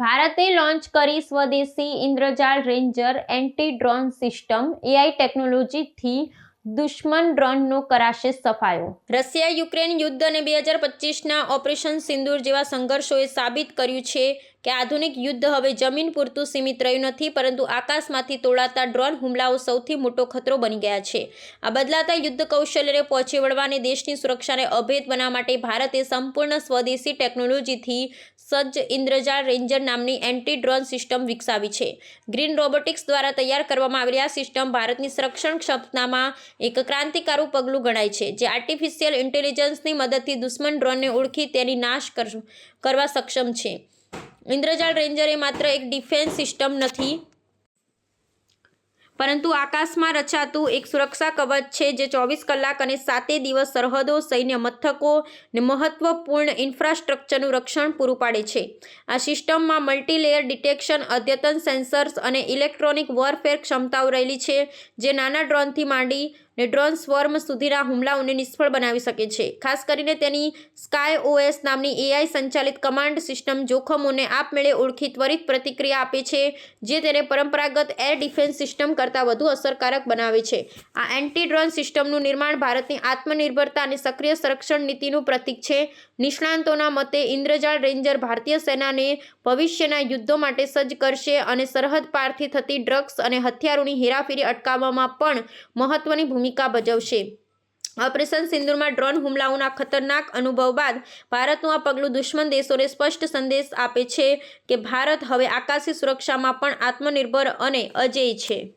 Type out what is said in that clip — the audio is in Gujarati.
ભારતે લોન્ચ કરી સ્વદેશી Indrajaal ranger anti drone system AI ટેકનોલોજીથી દુશ્મન ડ્રોનનો કરાશે સફાયો. રશિયા યુક્રેન યુદ્ધ અને બે હજાર પચીસના ઓપરેશન સિંદૂર જેવા સંઘર્ષોએ સાબિત કર્યું છે કે આધુનિક યુદ્ધ હવે જમીન પૂરતું સીમિત રહ્યું નથી, પરંતુ આકાશમાંથી તોડાતા ડ્રોન હુમલાઓ સૌથી મોટો ખતરો બની ગયા છે. આ બદલાતા યુદ્ધ કૌશલ્યને પહોંચી વળવા અને દેશની સુરક્ષાને અભેદ બનાવવા માટે ભારતે સંપૂર્ણ સ્વદેશી ટેકનોલોજીથી સજ્જ ઇન્દ્રજાળ રેન્જર નામની એન્ટી ડ્રોન સિસ્ટમ વિકસાવી છે. ગ્રીન રોબોટિક્સ દ્વારા તૈયાર કરવામાં આવેલી આ સિસ્ટમ ભારતની સંરક્ષણ ક્ષમતામાં એક ક્રાંતિકારું પગલું ગણાય છે, જે આર્ટિફિશિયલ ઇન્ટેલિજન્સની મદદથી દુશ્મન ડ્રોનને ઓળખી તેની નાશ કર- કરવા સક્ષમ છે. ઇન્દ્રજાળ રેન્જર એ માત્ર એક ડિફેન્સ સિસ્ટમ નથી. પરંતુ આકાશમાં રચાતું એક સુરક્ષા કવચ છે જે ચોવીસ કલાક અને સાતે દિવસ સરહદો, સૈન્ય મથકો ને મહત્વપૂર્ણ ઇન્ફ્રાસ્ટ્રક્ચરનું રક્ષણ પૂરું પાડે છે. આ સિસ્ટમમાં મલ્ટીલેયર ડિટેક્શન, અદ્યતન સેન્સર્સ અને ઇલેક્ટ્રોનિક વોરફેર ક્ષમતાઓ રહેલી છે, જે નાના ડ્રોનથી માંડી ને ડ્રોન સ્વર્મ સુધીના હુમલાઓને નિષ્ફળ બનાવી શકે છે. ખાસ કરીને તેની સ્કાય ઓએસ નામની એઆઈ સંચાલિત કમાન્ડ સિસ્ટમ જોખમોને આપમેળે ઓળખી ત્વરિત પ્રતિક્રિયા આપે છે, જે તેને પરંપરાગત એર ડિફેન્સ સિસ્ટમ કરતાં વધુ અસરકારક બનાવે છે. આ એન્ટી ડ્રોન સિસ્ટમનું નિર્માણ ભારતની આત્મનિર્ભરતા અને સક્રિય સંરક્ષણ નીતિનું પ્રતીક છે. નિષ્ણાંતોના મતે, ઇન્દ્રજાળ રેન્જર ભારતીય સેનાને ભવિષ્યના યુદ્ધો માટે સજ્જ કરશે અને સરહદ પારથી થતી ડ્રગ્સ અને હથિયારોની હેરાફેરી અટકાવવામાં પણ મહત્વની ભૂમિકા ભજવશે. ઓપરેશન સિંદુરમાં ડ્રોન હુમલાઓના ખતરનાક અનુભવ બાદ ભારતનું આ પગલું દુશ્મન દેશોને સ્પષ્ટ સંદેશ આપે છે કે ભારત હવે આકાશી સુરક્ષામાં પણ આત્મનિર્ભર અને અજેય છે.